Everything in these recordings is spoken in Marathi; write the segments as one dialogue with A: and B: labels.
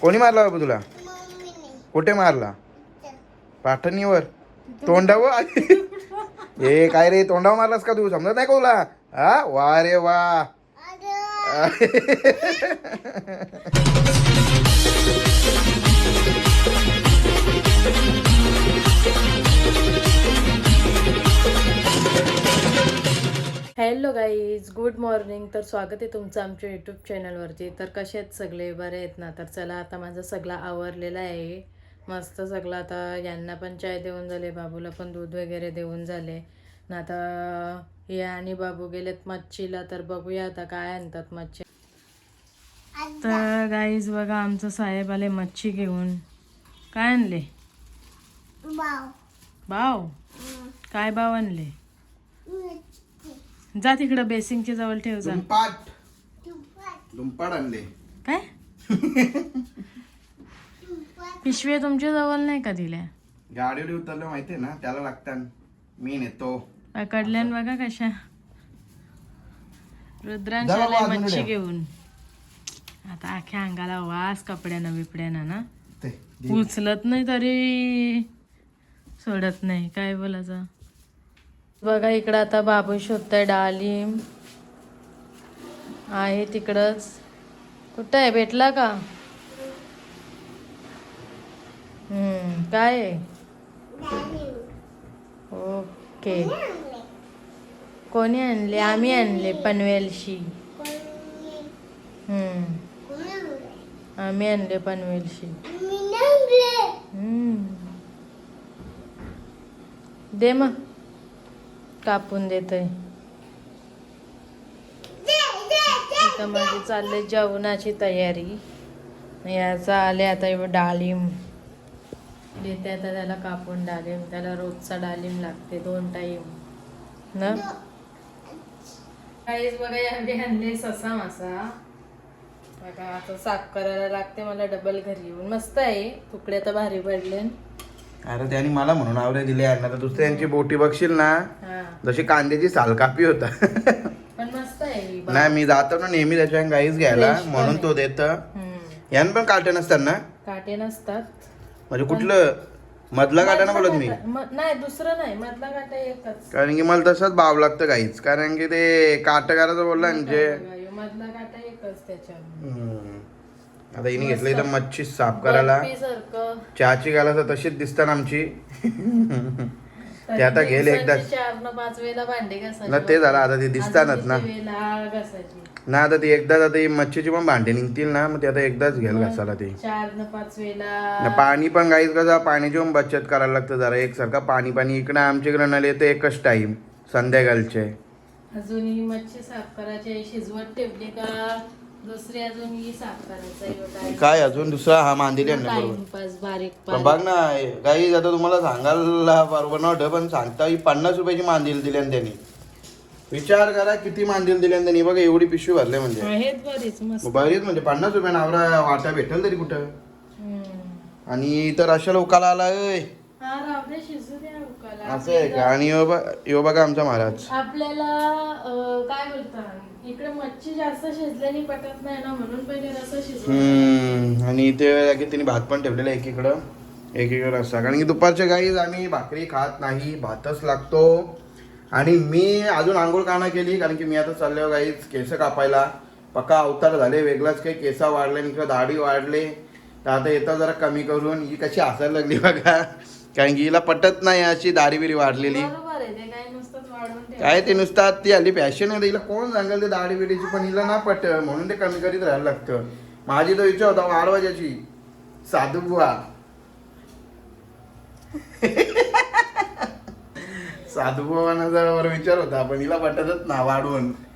A: कोणी मारला बाबू तुला? कुठे मारला? पाठणीवर तोंडावर? ए काय रे तोंडावर मारलास का तू? समजत नाही का तुला? हा? वा रे वा.
B: Hello guys good morning. तर स्वागत आहे तुमचं आमच्या यूट्यूब चॅनलवरती. तर कसे आहेत सगळे? बरे आहेत ना? तर चला आता माझं सगळं आवरलेलं आहे. मस्त सगळं आता यांना पण चाय देऊन झाले बाबूला पण दूध वगैरे देऊन झाले. ना आता हे आणि बाबू गेलेत मच्छीला तर बघूया आता काय आणतात मच्छी. तर गाईज बघा आमचं साहेब आले मच्छी घेऊन. काय आणले? बाव काय बाव आणले? जा तिकडं बेसिंगच्या जवळ ठेव जा.
A: दुंपाट आणले.
B: काय? पिशव्या तुमच्या जवळ नाही का दिल्या?
A: गाडीवर उतरलं माहितीये ना? त्याला लागतात मी नेतो.
B: पकडल्यान बघा कशा. आलाय
A: अजून
B: मच्छी. घेऊन. आता अख्ख्या अंगाला वास कपड्यानं बिपड्यानं ना?
A: ते दे.
B: उचलत नाही तरी सोडत नाही. काय बोलायचं? बघा इकडं आता बाबू शोधताय डालिम. आहे तिकडंच. कुठं आहे? भेटला का? हम्म काय ओके. कोणी आणले? आम्ही आणले पनवेलशी. हम्म. आम्ही आणले पनवेलशी. हम्म. दे मग. कापून देतोय. आता माझी चालले जेवणाची तयारी. याचा आले आता डाळिंब. देते आता त्याला कापून डालिम त्याला रोजचा डालिम लागते दोन टाईम. ना? काहीच बघा आम्ही आणले ससा मासा. बघा आता साफ करायला लागते मला डबल घरी येऊन. मस्त आहे. तुकडे तर भारी पडले
A: अरे त्यांनी मला म्हणून आवरे दिले यांना तर दुसऱ्यांची बोटी बघशील ना जशी कांद्याची सालकापी होता.
B: पण मस्त आहे ही बघ.
A: नाही मी जातो ना नेहमी त्याच्या गाईच घ्यायला म्हणून. तो देत. यान पण काटे नसतात ना?
B: काटे नसतात.
A: म्हणजे कुठलं? मधला काटा ना बोलत मी?
B: नाही दुसरं नाही मधला काटा एकच.
A: कारण की मला तसंच भाव लागतं काहीच कारण की ते काट करायचं बोलला ना जे
B: बघा, ह्यो मधला काटा एकच त्याच्यात
A: हम्म. आता हिने घेतलं इथं मच्छी साफ करायला. चहाची गाला तर तशीच दिसतात आमची. ते आता एकदाच.
B: चार न पाच वेळेला भांडे घासायचे
A: ना ते झालं आता ते दिसतातच ना. ना आता ती एकदाच आता मच्छीची पण भांडी निघतील ना मग ते आता एकदाच घेईल घासाला ते.
B: चार न पाच
A: ना
B: वेळेला
A: पाणी पण गाईच कसं पाण्याची पण बचत करायला लागतं जरा. एकसारखा पाणी पाणी इकडं आमच्या इकडं नळ येतं एकच टाइम संध्याकाळचे.
B: अजून ही मच्छी साफ करायची. शिजवत ठेवली का? दुसरी अजून ही साफ करायचं
A: काय अजून दुसरा? हा मांदिली
B: बारीक
A: पण. बघ ना काही आता तुम्हाला सांगायला बरोबर नव्हतं पण सांगता ही पन्नास रुपयाची मांदिल दिली त्यांनी. विचार करा किती मांदिल दिली त्यांनी. बघा एवढी पिशवी भरले म्हणजे.
B: बरीच
A: म्हणजे पन्नास रुपयानं आवरा वाटा भेटेल तरी कुठं. आणि इतर अशा लोकाला आला. असं आहे का? आणि यो बघ आमचा महाराज.
B: आपल्याला काय बोलतात? इकडे मच्छी जास्त शिजल्याने पटत नाही ना म्हणून पहिले रस्सा शिजवून
A: हम्म आणि इथे तिने भात पण ठेवलेला एकीकडं एकीकडं रस्सा. कारण की दुपारच्या गाईज आम्ही भाकरी खात नाही भातच लागतो. आणि मी अजून आंघोळ काना केली कारण की मी आता चाललो गाईज केस कापायला. पक्का अवतार झाले वेगळाच काही केस वाढले आणि इकडं दाढी वाढले. तर आता येतं जरा कमी करून ही कशी हसायला लागली बघा. कारण की हिला पटत नाही अशी दाढी बिरी वाढलेली.
B: बरोबर आहे ते काय नुसतंच वाढवून ठेव
A: काय ते नुसतं ती आली फॅशन आहे. हिला कोण सांगेल ते दाढी बिडीची पण हिला ना पट म्हणून ते कमी करीत राहायला लागतं. माझी तो इच्छा होता वाढवायची साधू बुवा. साधू बुवाना जरा विचार होता पण हिला पटतच ना वाढवून तो.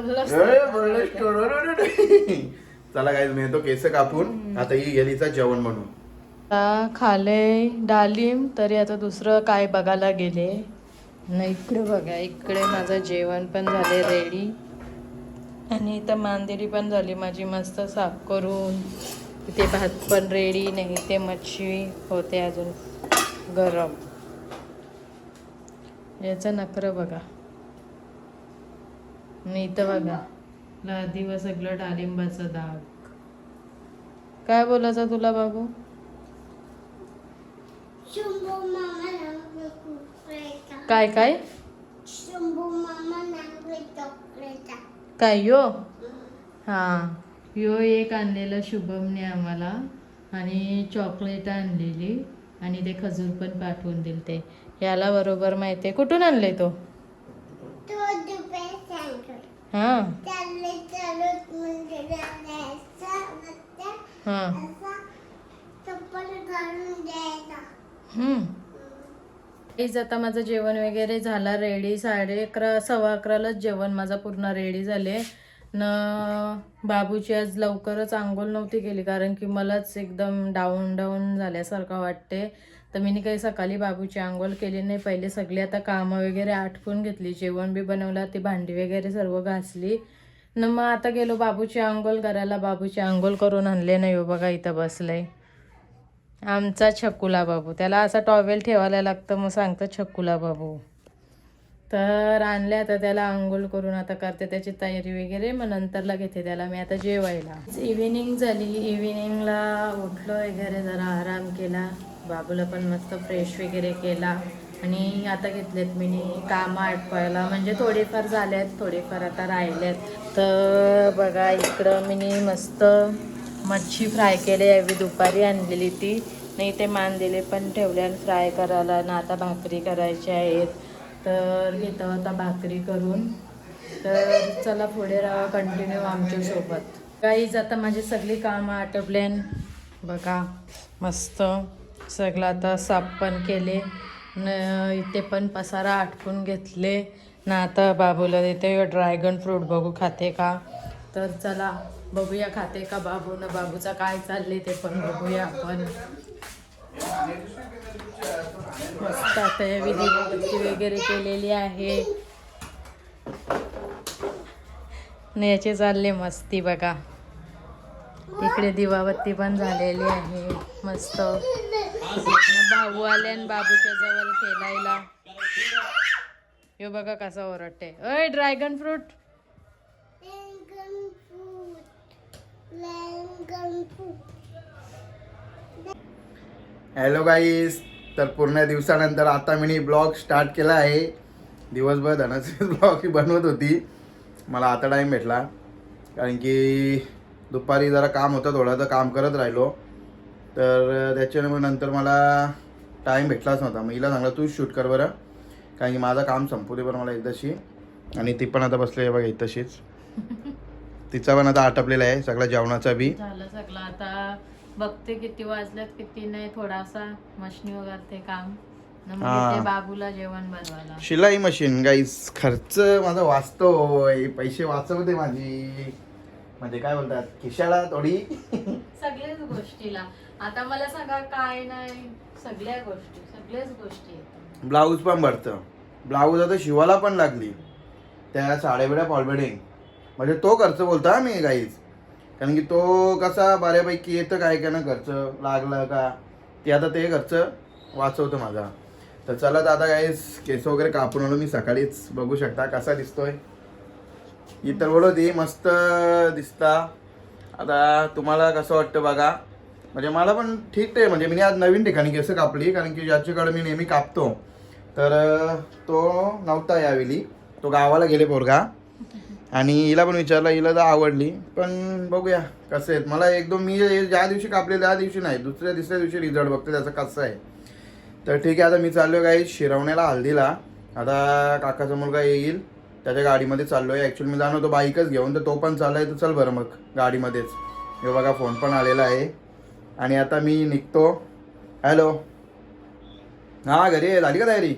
A: चला काय मी येतो केस कापून. आता ही गेलीचा जेवण
B: आता खाले डालिम तरी आता दुसरं काय बघायला गेले? नाही इकडे बघा इकडे माझं जेवण पण झाले रेडी आणि इथं मांदेरी पण झाली माझी मस्त साफ करून. तिथे भात पण रेडी नाही ते मच्छी होते अजून गरम. याचं नखरं बघा. आणि इथं बघा लादीवर सगळं डाळिंबाचं दाग. काय बोलायचं तुला बाबू
C: शंभू मामा नांगले चॉकलेट
B: काय काय?
C: शंभू मामा नांगले चॉकलेट.
B: काय यो? हां. यो एक आणलेलं शुभमने आम्हाला आणि चॉकलेट आणलेली आणि ते खजूर पण पाठवून दिले ते. याला बरोबर माहिती आहे. कुठून आणले तो? हां. हां.
C: असा
B: आता माझं जेवण वगैरे झालं रेडी साडे अकरा सव्वा अकरालाच जेवण माझं पूर्ण रेडी झाले. न बाबूची आज लवकरच आंघोळ नव्हती केली कारण की मलाच एकदम डाऊन डाऊन झाल्यासारखं वाटते. तर मी काही सकाळी बाबूची आंघोळ केली नाही. पहिले सगळी आता कामं वगैरे आटपून घेतली. जेवण बी बनवलं ती भांडी वगैरे सर्व घासली. न मग आता गेलो बाबूची आंघोळ करायला. बाबूची आंघोळ करून आणले नाही हो बघा इथं बसलंय आमचा छकुला बाबू. त्याला असा टॉवेल ठेवायला लागतं मग सांगतं छकुला बाबू. तर आणले आता त्याला आंघोळ करून आता करते त्याची तयारी वगैरे मग नंतरला घेते त्याला मी आता जेवायला. इव्हिनिंग झाली. इव्हिनिंगला उठलो वगैरे जरा आराम केला. बाबूला पण मस्त फ्रेश वगैरे केला. आणि आता घेतलेत मी कामं आटपायला. म्हणजे थोडेफार झाले आहेत थोडेफार आता राहिले आहेत तर बघा इकडं मी मस्त मच्छी फ्राय केली यावी दुपारी आणलेली ती. नाही ते मांदेले पण ठेवले आणि फ्राय करायला. ना आता भाकरी करायची आहेत. तर घेतो आता भाकरी करून. तर चला पुढे राहा कंटिन्यू आमच्यासोबत काहीच आता माझी सगळी कामं आटपल्यान बघा मस्त सगळं आता साफ पण केले. न इथे पण पसारा आटपून घेतले. ना आता बाबूला देते ड्रॅगन फ्रूट बघू खाते का? तर चला. बघूया खाते का बाबू न बाबूचा काय चालले ते पण बघूया आपण. मस्त आता या विधी वगैरे केलेली आहे. न याचे चालले मस्ती बघा. इकडे दिवाबत्ती पण झालेली आहे मस्त. भाऊ आले बाबूच्या जवळ खेळायला. यो बघा कसा ओरडते अय ड्रॅगन फ्रूट.
A: हॅलो गाईस तर पूर्ण दिवसानंतर आता मी ब्लॉग स्टार्ट केला आहे. दिवसभर धनाचे ब्लॉग बनवत होती. मला आता टाईम भेटला. कारण की दुपारी जरा काम होतं थोडं तर काम करत राहिलो. तर त्याच्यामुळे नंतर मला टाईम भेटलाच नव्हता. मग हिला सांगला तूच शूट कर बरं. कारण की माझं काम संपू दे बरं मला एकदाशी. आणि ती पण आता बसले आहे बघा तशीच तिचा पण आता आटपलेला आहे सगळा जेवणाचा बी.
B: झालं सगळं. आता बघते किती वाजल्यात किती नाही थोडासा मशनी वगैरे ते काम. न मग
A: हा.
B: येते बाबूला जेवण बनवायला.
A: शिलाई मशीन गाईस खर्च माझा वाचतोय पैसे वाचवते माझी. म्हणजे काय बोलतात खिशाला थोडी.
B: सगळ्याच गोष्टीला. आता मला सांगा काय नाही? सगळ्या गोष्टी सगळ्याच गोष्टी येतात.
A: ब्लाऊज पण भरतं. ब्लाऊज आता शिवायला पण लागली. त्या साड्याबिड्या पॉलबेडिंग म्हणजे तो खर्च बोलतो मी काहीच कारण की तो कसा बऱ्यापैकी येतं काय का ना खर्च लागलं का ते आता ते खर्च वाचवतो माझा. तर चला दादा काहीच केस वगैरे कापून आलो मी सकाळीच. बघू शकता कसा दिसतोय. इतर बोलवती मस्त दिसता. आता तुम्हाला कसं वाटतं बघा. म्हणजे मला पण ठीक आहे म्हणजे मी आज नवीन ठिकाणी केस कापली कारण की ज्याच्याकडे मी नेहमी कापतो. तर तो नव्हता यावेळी. तो गावाला गेले पोरगा. आणि हिला पण विचारलं हिला तर आवडली. पण बघूया कसं आहेत मला एकदम मी ज्या दिवशी कापले त्या दिवशी नाही. दुसऱ्या तिसऱ्या दिवशी रिझल्ट बघतो त्याचं कसं आहे. तर ठीक आहे आता मी चाललो काही शिरवण्याला हल्दीला. आता काकाचा मुलगा येईल. त्याच्या गाडीमध्ये चाललो आहे ॲक्च्युली मी जाणवतो होतो बाईकच घेऊन तर तो पण चाललाय तर चल बरं मग गाडीमध्येच. हे बघा फोन पण आलेला आहे. आणि आता मी निघतो. हॅलो हां घरी झाली का तयारी?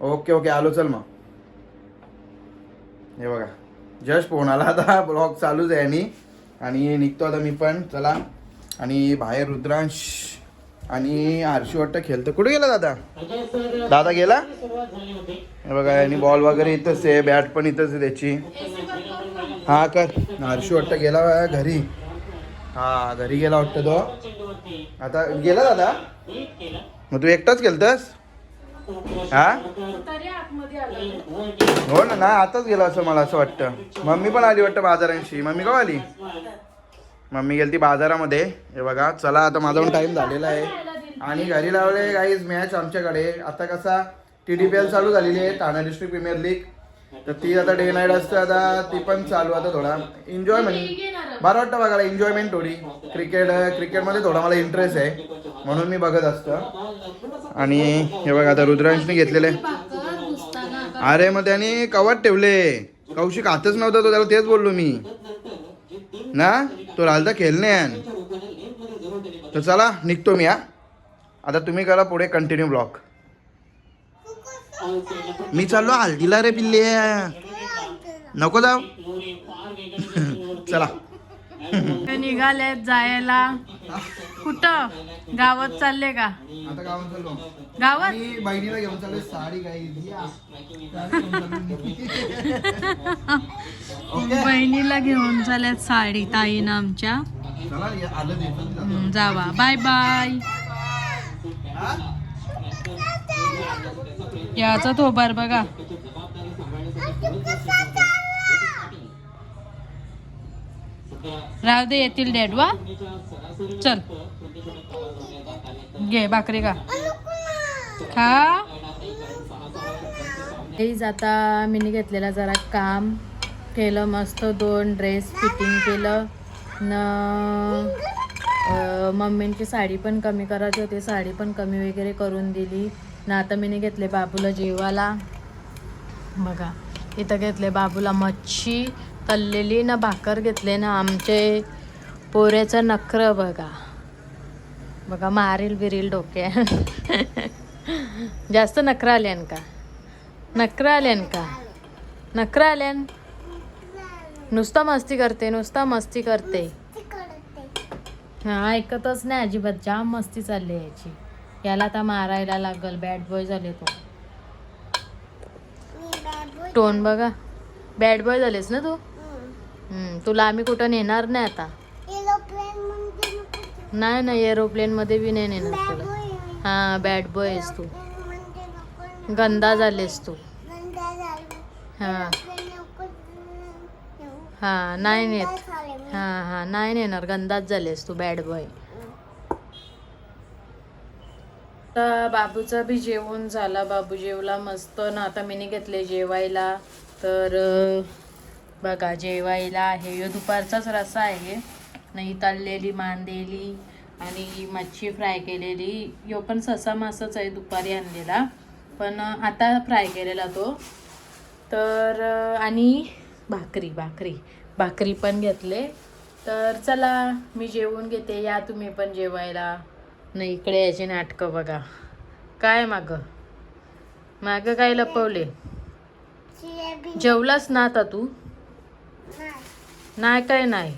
A: Okay okay. आलो चल मग. हे बघा. जस्ट फोन आला आता ब्लॉग चालूच आहे आणि. आणि निघतो आता मी पण. चला. आणि बाहेर रुद्रांश आणि आरशी वाटतं खेळतं. कुठे गेला दादा? दादा गेला? हे बघा आणि बॉल वगैरे इथंच आहे. बॅट पण इथंच आहे त्याची. हा कर. आरशी वाटतं गेला बा घरी. हा घरी गेला वाटतं तो. आता गेला दादा? मग तू एकटाच खेळतस? हा? हो ना ना आताच गेला असं मला असं वाटतं. मम्मी पण आली वाटतं बाजारांशी. मम्मी का आली? मम्मी गेली ती बाजारामध्ये. हे बघा चला आता माझा पण टाइम झालेला आहे. आणि घरी लावले गाईज मॅच आमच्याकडे. आता कसा टी डी पी एल चालू झालेली आहे ठाणे डिस्ट्रिक्ट प्रीमियर लीग तर ती आता डे नाईट असते आता ती पण चालू आता थोडा. एन्जॉयमेंट बरं वाटतं बघायला एन्जॉयमेंट थोडी. क्रिकेट क्रिकेटमध्ये थोडा मला इंटरेस्ट आहे. म्हणून मी बघत असतो. आणि हे बघा आता रुद्रांशने घेतलेले. अरे मग त्याने कवाट ठेवले. कौशिक हातच नव्हता तो त्याला तेच बोललो मी. ना? तो राहिलता खेळणे तर चला निघतो मी हा. आता तुम्ही करा पुढे कंटिन्यू ब्लॉक मी चाललो हल्दीला रे पिल्ले. नको जाऊ. चला.
B: निघाले जायला. कुठं? गावात चालले का?
A: आता गावात चाललो.
B: गावात?
A: मी बहिणीला घेऊन चाललो साडी काही
B: बहिणीला घेऊन चालल्यात साडी ताईनं आमच्या. जावा. Bye bye. याचा थोबार बघा. राहू दे येतील डॅड वा? चल. घे भाकरी का खा. प्लीज आता मीनी घेतलेला जरा काम. केलं मस्त दोन ड्रेस फिटिंग केलं. न मम्मींची साडी पण कमी करायची होती साडी पण कमी वगैरे करून दिली. ना आता मीने घेतले बाबूला जेवायला. बघा इथं घेतले बाबूला मच्छी. तळलेली ना भाकर घेतले ना आमचे पोऱ्याचं नखरं बघा. बघा मारील बिरील डोक्या जास्त नखरं आल्यान का? नखरं आल्यान का? नखरं आल्यान? नुसता मस्ती करते नुसता मस्ती करते. हा ऐकतच नाही अजिबात. जाम मस्ती चालली आहे याची. याला आता मारायला लागल. बॅड बॉय झाले तो. टोन बघा. बॅड बॉय झालेस ना तू? तुला आम्ही कुठं नेणार नाही आता. नाही नाही एरोप्लेन मध्ये बी नाही नेणार तुला. हा बॅड बॉय आहेस तू. गंदा झालेस तू. हा. हा नाही नेत? हा हा नाही नेणार. गंदाच झालेस तू बॅड बॉय तर बाबूचा बी जेवण झाला. बाबू जेवला मस्त. ना आता मीने घेतले जेवायला. तर बघा जेवायला आहे. ह्यो दुपारचाच रस्सा आहे. नाही तळलेली मांदेली आणि मच्छी फ्राय केलेली. ह्यो पण ससा मासच आहे दुपारी आणलेला. पण आता फ्राय केलेला तो. तर आणि भाकरी भाकरी. भाकरी पण घेतले. तर चला मी जेवून घेते. या तुम्ही पण जेवायला. नाही इकडे याची नाटकं बघा. काय माग? माग काय लपवले? जेवलास ना आता तू?
C: नाही.
B: काय नाही.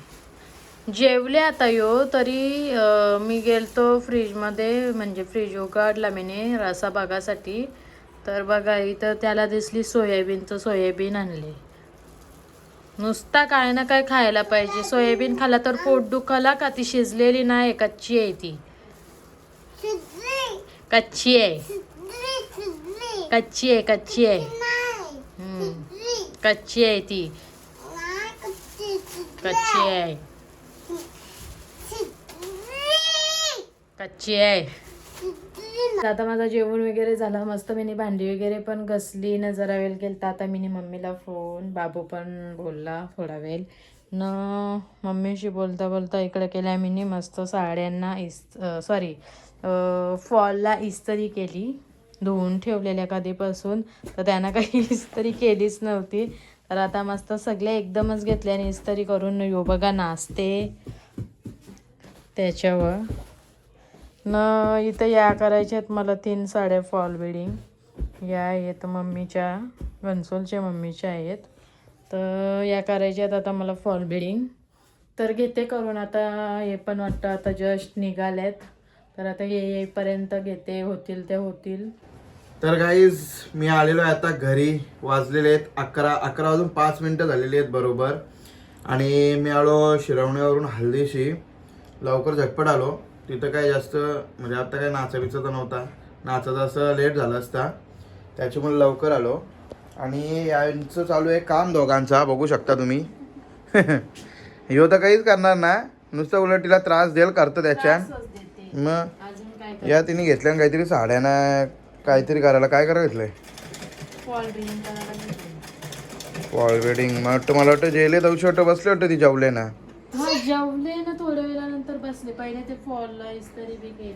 B: जेवले आता यो तरी अं, मी गेलतो फ्रीजमध्ये म्हणजे फ्रीज उघडला मीने रसा बघासाठी तर बघा इथं त्याला दिसली सोयाबीनचं सोयाबीन आणले. नुसता काय ना काय खायला पाहिजे. सोयाबीन खाला तर पोट दुखाला का ती शिजलेली नाही कच्ची आहे ती.
C: शिजली
B: कच्ची आहे.
C: शिजली शिजली
B: कच्ची आहे कच्ची आहे.
C: नाही.
B: हम्म.
C: शिजली
B: कच्ची आहे ती.
C: कच्ची
B: आहे. कच्ची आहे. आता माझं जेवण वगैरे झालं. मस्त मी भांडी वगैरे पण घसली. न जरा वेळ केलं आता मी मम्मीला फोन बाबू पण बोलला थोडा वेळ. न मम्मीशी बोलता बोलता इकडे केल्या मी मस्त साड्यांना इस सॉरी फॉलला इस्त्री केली. धुवून ठेवलेल्या कधीपासून. तर त्यांना काही इस्त्री केलीच नव्हती. तर आता मस्त सगळे एकदमच घेतले आणि इस्तरी करून यो बघा नाचते त्याच्यावर. न इथं या करायच्या आहेत मला तीन साड्या फॉल बिडिंग या आहेत मम्मीच्या घनसोलच्या मम्मीच्या आहेत. तर या करायच्या आहेत आता मला फॉल बिडिंग तर घेते करून आता हे पण वाटतं आता जस्ट निघाल्यात तर आता हे येईपर्यंत घेते होतील ते होतील.
A: तर गाईज मी आलेलो आहे आता घरी. वाजलेले आहेत अकरा अकरा वाजून पाच मिनटं झालेली आहेत बरोबर. आणि मी आलो शिरवण्यावरून हल्दीशी. लवकर झटपट आलो. तिथं काय जास्त म्हणजे आता काय नाचाबिचा तर नव्हता. नाचाचा असं लेट झाला असता. त्याच्यामुळे लवकर आलो. आणि यांचं चालू आहे काम दोघांचा बघू शकता तुम्ही. ह्यो तर काहीच करणार ना. नुसतं उलट तिला त्रास देईल करतो त्याच्या. मग या तिने घेतल्या काहीतरी साड्या ना काहीतरी करायला. काय करायला घेतलंय?
B: घेतली.
A: वॉल वेडिंग मग वाटतं मला वाटतं जेले जाऊ वाटतं बसले वाटतं ती जेवले ना.
B: हा जेवले ना थोड्या वेळानंतर बसले. पहिले ते फॉलला इस्त्री बी.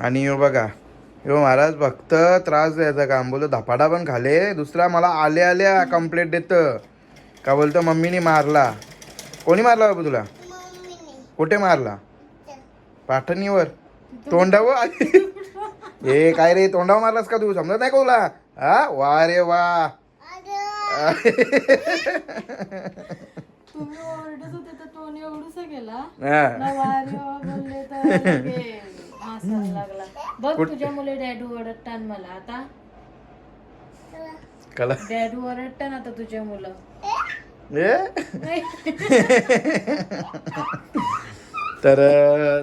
A: आणि यो बघा. यो महाराज फक्त त्रास द्यायचा काम. बोलतो धपाडा पण खाले. दुसरा मला आले आल्या कंप्लेंट देत. का बोलतो मम्मीने मारला. कोणी मारला बाबू तुला?
C: मम्मीने.
A: कुठे मारला? पाठणीवर तोंडावर? ए काय रे तोंडावर मारलास का तू? समजत नाही का तुला? हा? वा रे वा.
C: अरे
B: तुम्ही ओरडत होते तर टोनी एवढूसा गेला
A: हा.
B: ना वारे वा बोलले तर लगे हसायला लागला. बघ तुझ्या मुले डॅडू ओरडतान मला आता.
A: कला.
B: डॅडू ओरडतान आता तुझे मुलं.
A: तर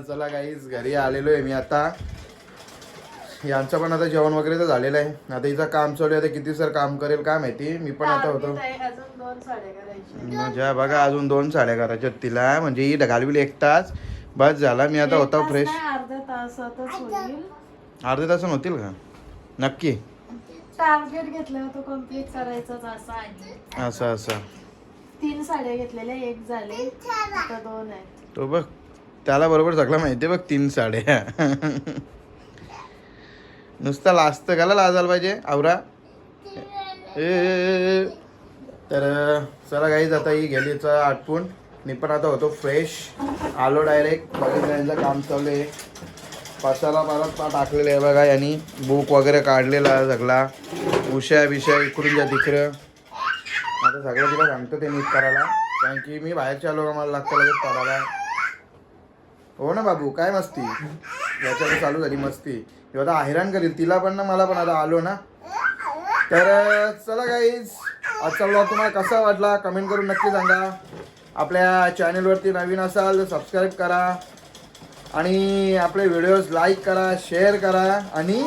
A: चला काहीच घरी आलेलो आहे मी आता. यांचं पण आता जेवण वगैरे तर झालेलं आहे. आता हिचं काम चालू आहे. आता किती सर काम करेल काय माहिती? मी पण आता होतो. म्हणजे बघा अजून दोन साड्या करायच्या आहेत तिला. म्हणजे ही घालविली एक तास. बस झाला. मी आता होता
B: एक तास
A: फ्रेश
B: नाही, अर्ध्या तासातच होईल.
A: अर्धे तासून होतील का? नक्की.
B: टार्गेट घेतलं तो कंप्लीट करायचाच असा आहे.
A: असं असं.
B: तीन साड्या घेतलेल्या एक झाले. आता दोन आहेत.
A: तो बघ. त्याला बरोबर सगळं माहिती आहे बघ तीन साड्या. नुसता लाजतं का लाजायला पाहिजे. आवरा. ए, तर चला काही आता ही गेलीचं आटपून. मी पण आता होतो फ्रेश आलो डायरेक्ट बघितलं काम चालू आहे. पसाला परत पा टाकलेलं आहे बघा यांनी. बुक वगैरे काढलेला सगळा. उशा बिशा इकडून जा तिकडं. आता सगळं तिला सांगतो ते नीट करायला. कारण की मी बाहेरच्या आलो का मला लागतं लगेच करायला हो ना बाबू काय मस्ती? याच्यावर चालू झाली मस्ती. ह्यो आता हैराण करील तिला पण ना मला पण आता आलो ना. तर चला गाईज आजचा ब्लॉग तुम्हाला कसा वाटला? कमेंट करून नक्की सांगा. आपल्या चॅनलवरती नवीन असाल तर सबस्क्राईब करा. आणि आपले व्हिडिओज लाईक करा शेअर करा आणि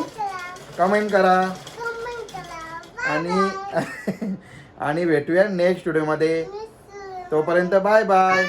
A: कमेंट करा.
C: कमेंट करा
A: आणि आणि भेटूया नेक्स्ट व्हिडिओमध्ये तोपर्यंत बाय बाय